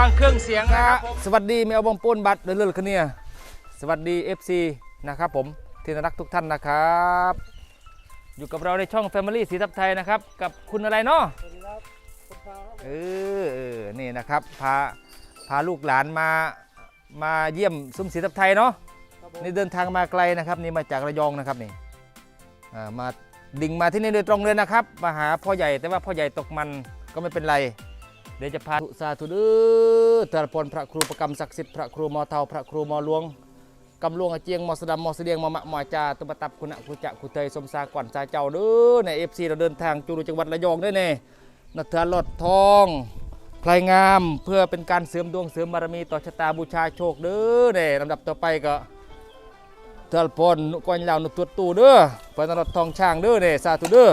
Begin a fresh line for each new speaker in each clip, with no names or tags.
ฟังเครื่องเสียงนะครับผม
สวัสดีแมวบองปูนบัตรเรื่อยๆคันเนี่ยสวัสดี FC นะครับผมที่น่ารักทุกท่านนะครับ อยู่กับเราในช่อง Family สีทับไทยนะครับ กับคุณอะไรเนาะเออเออนี่นะครับพาพาลูกหลานมามาเยี่ยมซุ้มสีทับไทยเนาะนี่เดินทางมาไกลนะครับนี่มาจากระยองนะครับนี่อ่ามาดิ่งมาที่นี่โดยตรงเลยนะครับมาหาพ่อใหญ่แต่ว่าพ่อใหญ่ตกมันก็ไม่เป็นไร เดี๋ยวจะพาสาธุด้อตรพลพระครูประกรรมศักดิ์สิทธิ์พระครูมอเทาพระครูมอหลวงกำลวงอาเจียงมอสดำมอเสดียงมอมะมอจาตุปตับคุณะคุจะคุเตยสมสาก่อนสาเจ้าเด้อในเอฟซีเราเดินทางจูรุจังหวัดระยองด้วยเน่นัทเถือลอดทองพลายงามเพื่อเป็นการเสริมดวงเสริมบารมีต่อชะตาบูชาโชคเด้อเน่ลำดับต่อไปก็เถือพลนุกวนเหล่านุตัวตูเด้อเปิดนรดทองช่างเด้อเนี่ยสาธุเด้อ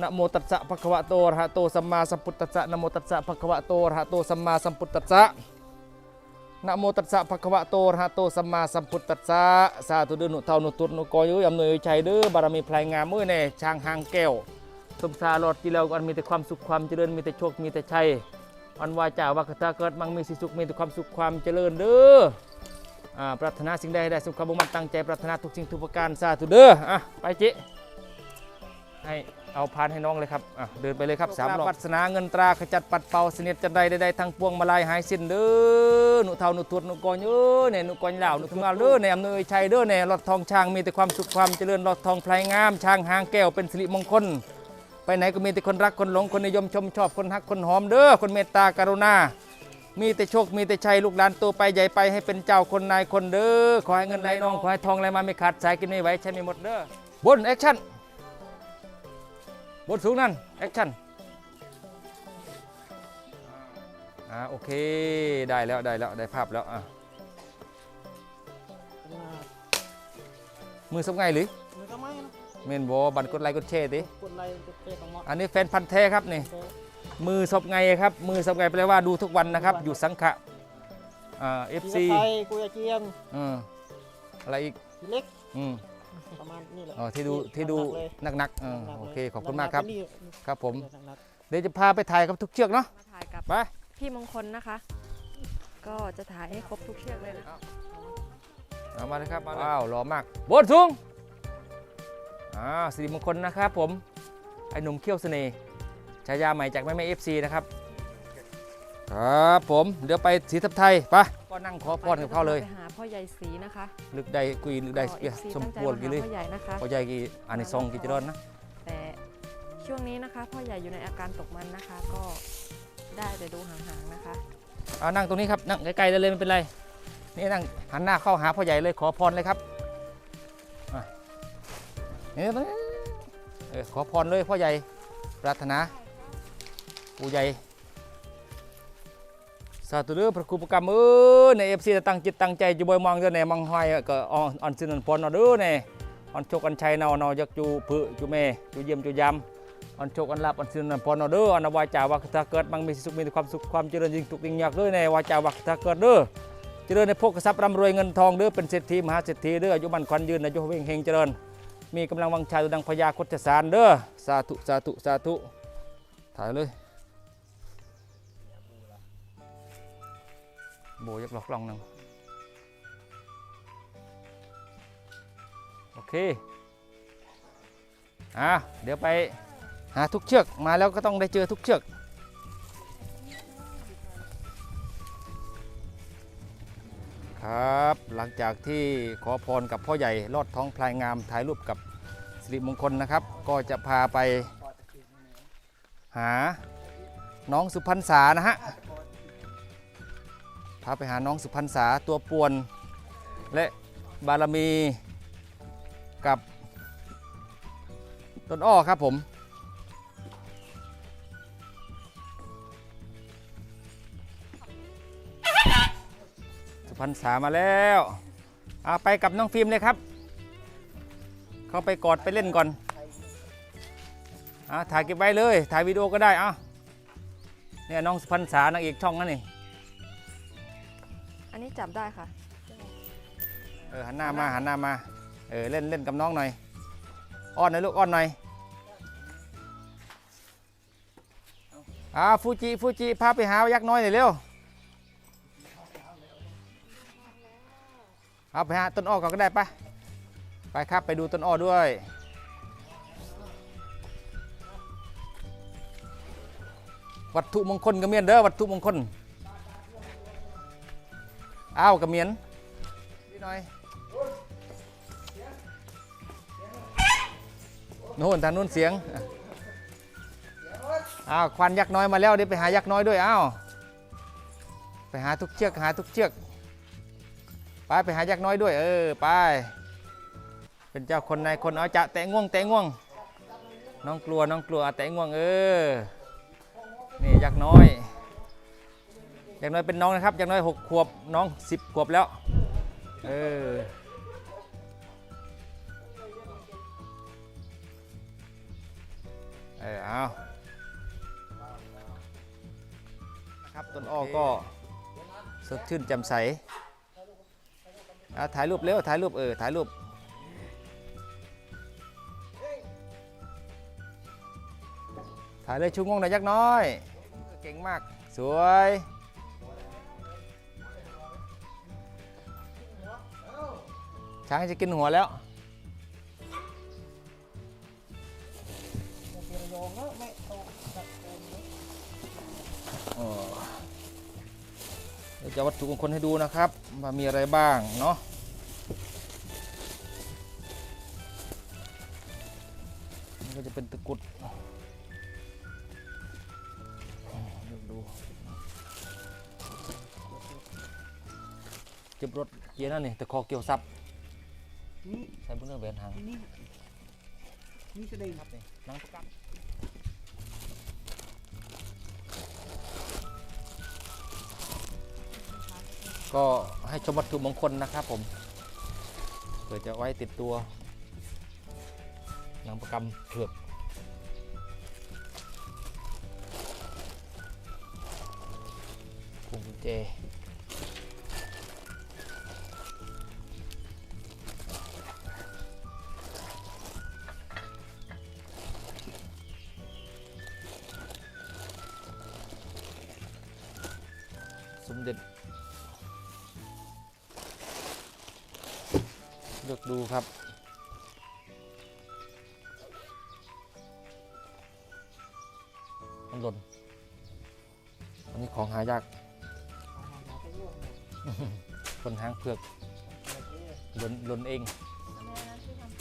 นะโมตัสสะภะคะวะโตอะระหะโตสัมมาสัมพุทธัสสะนะโมตัสสะภะคะวะโตอะระหะโตสัมมาสัมพุทธัสสะนะโมตัสสะภะคะวะโตอะระหะโตสัมมาสัมพุทธัสสะสาธุเด้อหนุเท่าหนุตุดหนุกอยเอ้ยอำนวยชัยเด้อบารมีพลายงามมื้อแน่ช้างหางแก้วสมสารอดจีแล้วอันมีแต่ความสุขความเจริญมีแต่โชคมีแต่ชัยอันวาจาว่าคาถาเกิดมั่งมีสิสุขมีแต่ความสุขความเจริญเด้ออ่าปรารถนาสิ่งใดให้ได้สมความมุ่งมั่นตั้งใจปรารถนาทุกสิ่งทุกประการสาธุเด้ออะไปจิให้ เอาพานให้น้องเลยครับอะเดินไปเลยครับสามรอบปัสนาเงินตราขจัดปัดเป่าเสนียดจันใดใดๆทั้งปวงมาลายหายสิ้นเด้อหนุเท่าหนุตรวจหนุกอนเอ้ยเนี่ยหนุกอนเหล่าหนุทำงานเด้อเนี่ยอำนวยชัยเด้อเนี่ยรถทองช้างมีแต่ความสุขความเจริญรถทองพลายงามช้างหางแก้วเป็นสิริมงคล ไปไหนก็มีแต่คนรักคนหลงคนนิยมชมชอบคนฮักคนหอมเด้อคนเมตตากรุณามีแต่โชค มีแต่ชัยลูกหลานโตไปใหญ่ไปให้เป็นเจ้าคนนายคนเด้อ ขอให้เงินไหลน้อง ขอให้ทองไหลมาไม่ขาดสายกินไม่ไหวใช้ไม่หมดเด้อบนแอคชั่น บนสูงนั่น แอคชั่น อ่าโอเค ได้แล้วได้แล้วได้ภาพแล้ว อะ มือสับไงหรือ
มันก็ไม่นะ
เมนบอบันกดไลค์กดแชร์ดิ
กดไลค์กดแชร์ของหมอ
อันนี้แฟนพันธ์แท้ครับนี่ มือสับไงครับ มือสับไงแปลว่าดูทุกวันนะครับ อยู่สังขะอ่าเอฟ
ซี
ซี
ไทยกุยอาเจียน
อืมอะไรอีก
ทีเล็ก
อืม
ประมาณนี้แหละ
อ๋อที่ดูที่ดู
หนักๆเลย
หนักๆอ่า
หนักๆ
โอเค
ลย
ขอบคุณมากครับ
หนัๆนี่
ครับผม
หนัก
เดี๋ยวจะพาไปถ่ายครับทุกเชือกเนาะ
มาถ่ายกับ
ไป
พี่มงคลนะคะ ก็จะถ่ายให้ครบทุกเชือกเลยนะ
เอามาเลยครับมาเลย ว้าวหล่อมากบนสูงอ่าสิริมงคลนะครับผม ไอ้หนุ่มเขี้ยวเสน่ห์ฉายาใหม่จากแม่แม่เอฟซีนะครับ ครับผม เดี๋ยวไปสีทับไทยไป ก็นั่งขอพรกับเขาเลย
ไปหาพ่อใหญ่ศรีนะคะ
ลึกได้กุยลึกได้
ก็
เปีย
FC
สม
ตั้งใจ
ควร
มา
กี่
หา
เลย
พ่อใหญ่นะคะ
พอใหญ่กี่อันนี้ซองกี่จะรอนนะ
แต่ช่วงนี้นะคะพ่อใหญ่อยู่ในอาการตกมันนะคะ ก็ได้แต่ดูห่างๆนะคะ
เอานั่งตรงนี้ครับนั่งใกล้ๆได้เลยไม่เป็นไร นี่นั่งหันหน้าเข้าหาพ่อใหญ่เลยขอพรเลยครับอะนี่ตรงนี้เออขอพรเลยพ่อใหญ่ปรารถนาปู่ใหญ่ สาธุเด้อพระครูประกรรมเอ้ยในเอฟซีตั้งจิตตั้งใจจะบอยมองเด้อในมังหอยก็ออนออนสินันพรเอาเด้อในออนโชคอันชัยเนาเนายักจูพือจูเมจูเยี่ยมจูยำออนโชคอันลับออนสินันพรเอาเด้อออนวาจาว่าถ้าเกิดมังมีสุขมีความสุขความเจริญยิ่งทุกยิ่งยากเด้อในวาจาว่าถ้าเกิดเด้อเจริญในพวกทรัพย์ร่ำรวยเงินทองเด้อเป็นเศรษฐีมหาเศรษฐีเด้ออายุมันควันยืนอายุเวงเฮงเจริญ มีกำลังวังชายดังพญาคตสารเด้อสาธุสาธุสาธุถ่ายเลย โบยักหลอกลองหนึ่งโอเคอะเดี๋ยวไปหาทุกเชือกมาแล้วก็ต้องได้เจอทุกเชือกครับหลังจากที่ขอพรกับพ่อใหญ่ลอดท้องพลายงามถ่ายรูปกับสิริมงคลนะครับ ก็จะพาไปหาน้องสุพรรณษานะฮะ พาไปหาน้องสุพรรณษาตัวป่วน และบารมีกับต้นอ้อครับผม สุพรรณษามาแล้วเอาไปกับน้องฟิล์มเลยครับ เข้าไปกอดไปเล่นก่อนอาถ่ายเก็บไว้เลย ถ่ายวิดีโอก็ได้อะเนี่ยน้องสุพรรณษานางเอกช่องนั่นนี่
อันนี้จับได้ค่ะ
เออหันหน้ามาหันหน้ามา เออเล่นเล่นกับน้องหน่อย อ้อนหน่อยลูกอ้อนหน่อยอ่าฟูจิฟูจิพาไปหายักษ์น้อยหน่อยเร็วเอาไปหาต้นอ้อก็ได้ปะไปครับไปดูต้นอ้อด้วย วัตถุมงคลก็เมียนเด้อวัตถุมงคล อ้าวกระเมียนนิดหน่อยโน่นทางนู้นเสียงอ้าวควันยักษ์น้อยมาแล้วเดี๋ยวไปหายักษ์น้อยด้วยอ้าวไปหาทุกเชือกหาทุกเชือกไปไปหายักษ์น้อยด้วย เออไป เป็นเจ้าคนในายคนเอาจะแตะง่วงแตะง่วง น้องกลัวน้องกลัวแตะง่วงเออนี่ยักษ์น้อย อยักษ์น้อยเป็นน้องนะครับ อยักษ์น้อยหกขวบน้องสิบขวบแล้ว เออ เออเอานะครับต้นอ้อก็สดชื่นแจ่มใสถ่ายรูปเร็ว ถ่ายรูปเออ ถ่ายรูปถ่ายเลยชูงวงหน่อยยักษ์น้อย เก่งมาก สวย ช้างจะกินหัวแล้ว
เดี๋ย
วจะวัตถุมงคลให้ดูนะครับว่ามีอะไรบ้างเนาะนี่ก็จะเป็นตะกุดเลือกดูเจ็บรถเกียร์นั่นนี่ตะคอเกี่ยวซับ
นี่
ใส่บุ้งเรื่องแบนหาง
นี่นี่แสดงครับ
นี่นังประกันก็ให้ชมวัตถุมงคลนะครับผมเพื่อจะไว้ติดตัวหนังประกำเผือกพวงกุญแจ สมเด็จ เลือกดูครับ มันหล่น อันนี้ของหายาก
เอามาหาไปโยกเนี่ย
คนหางเผือก
เดี๋ยวเจ๊
หล่นหล่นเอง
อันนี้นะที่ทำ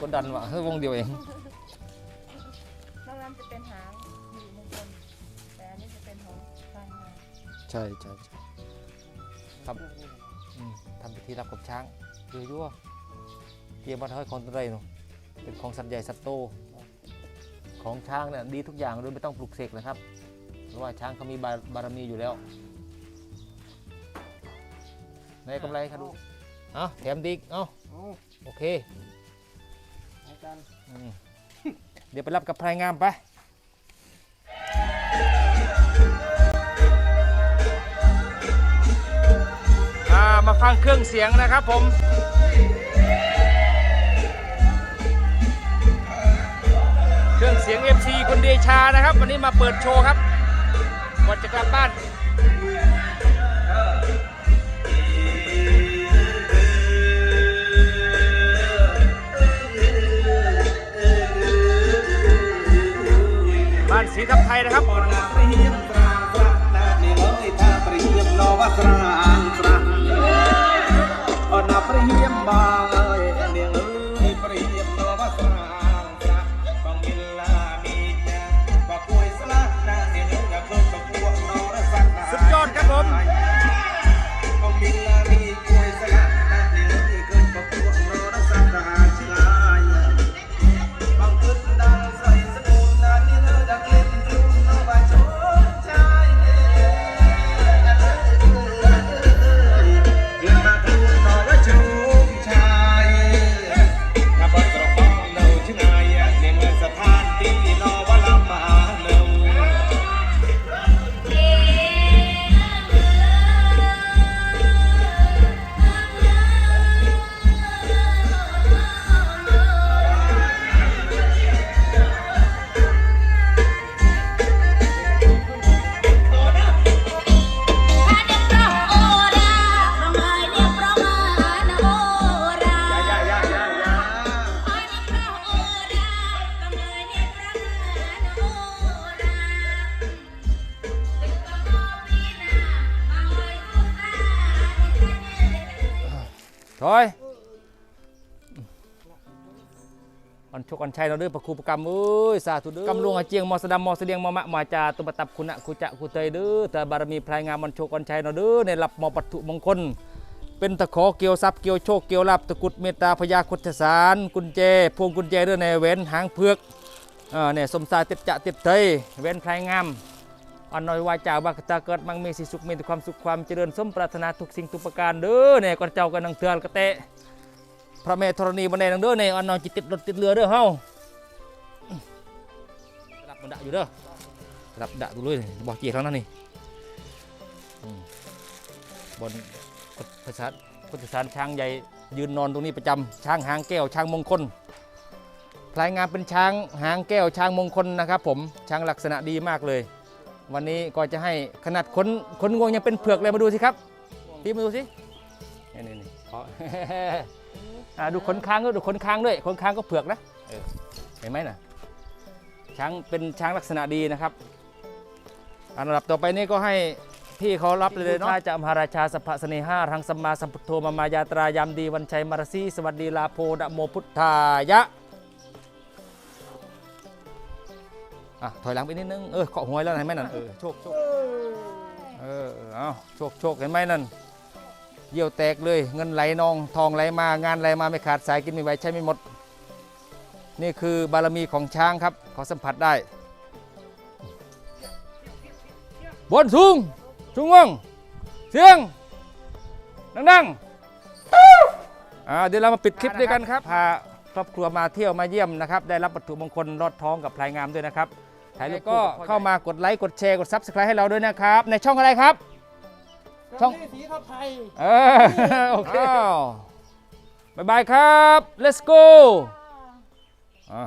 กดดัน
ว่ะ
เฮ้ยวงเดียวเอง
นอกนั้นจะเป็นหางอยู่มงคลแต่อันนี้จะเป็นของพายาม
ใช่ใช่ใช่ครับอืมทำพิธีรับกับช้างเยอะยั่วเตรียมมาให้ของตัวไรเนาะเป็นของสัตว์ใหญ่สัตว์โต ของช้างเนี่ยดีทุกอย่างโดยไม่ต้องปลุกเสกนะครับ เพราะว่าช้างเขามีบาบารมีอยู่แล้วในกำไรครับดูเอาแถมดีกเอา
โอ้
โอเค
อาจารย์
อืมเดี๋ยวไปรับกับพลายงามไปมาฟังเครื่องเสียงนะครับผมเครื่องเสียง MC คุณเดชานะครับ วันนี้มาเปิดโชว์ครับก่อนจะกลับบ้าน สีทับไทยนะครับ
ชกอันชัย
เราเด้อพระครูประกรรมเอ้ยสาธุเด้อกำลวงอาเจียงมอสดำมอเสดียงมอมะมาจาตุปตับคุณะคุจะคุเตยเด้อแต่บารมีพลายงามมันโชกอันชัยเราเด้อในหลับมอปัตถุมงคล เป็นตะขอเกี่ยวทรัพย์เกี่ยวโชคเกี่ยวลาบตะกุดเมตตาพยาคุทสารกุญแจพวงกุญแจเด้อในแหวนหางเผือกเออเนี่ยสมสายติดจะติดเตยแหวนพลายงามอันน้อยวาจาว่าตาเกิดมังมีสิสุขมีแต่ความสุขความเจริญสมปรารถนาทุกสิ่งทุกประการเด้อเนี่ยก่อนเจ้ากันนังเตือนกระเตะ พระแม่ธรณีบันไดนังเด้อเนี่ยอันนอยจิตติดรถติดเรือเด้อเฮารับมันดะอยู่เด้อรับดะดูเลยบอกเจียทั้งนั้นนี่บนพุทธศาสพุทธศาสช้างใหญ่ยืนนอนตรงนี้ประจำช้างหางแก้วช้างมงคลพลายงานเป็นช้างหางแก้วช้างมงคลนะครับ ผมช้างลักษณะดีมากเลย วันนี้ก็จะให้ขนาดขนขนงวงยังเป็นเผือกเลยมาดูสิครับพี่มาดูสินี่นี่นี่ อ่าดูขนค้างด้วยดูขนค้างด้วยขนค้างก็เผือกนะเออเห็นไหมน่ะช้างเป็นช้างลักษณะดีนะครับอันดับต่อไปนี้ก็ให้พี่เขารับเลยเนาะจะมหาราชาสัพพะเสเนหาทางสัมมาสัมพุทโธมามายาตรายามดีวันชัยมารสีสวัสดีลาโพดะโมพุทธายะอะถอยหลังไปนิดนึงเออเกาะหวยแล้วเห็นไหมนั่นเออโชคโชคเออเอาโชคโชคเห็นไหมนั่น เยี่ยวแตกเลยเงินไหลนองทองไหลมางานไหลมาไม่ขาดสายกินไม่ไหวใช้ไม่หมด นี่คือบารมีของช้างครับขอสัมผัสได้ บนสูงสูงว่งเสียงดังๆอ่าเดี๋ยวเรามาปิดคลิปด้วยกันครับพาครอบครัวมาเที่ยวมาเยี่ยมนะครับ ได้รับวัตถุมงคลรอดท้องกับพลายงามด้วยนะครับถ่ายรูปก็เข้ามากดไลค์กดแชร์กด Subscribe ให้เราด้วยนะครับ ในช่องอะไรครับ ช่อง
สีทับไทย
เออโอเคบายบายครับ let's go อ่า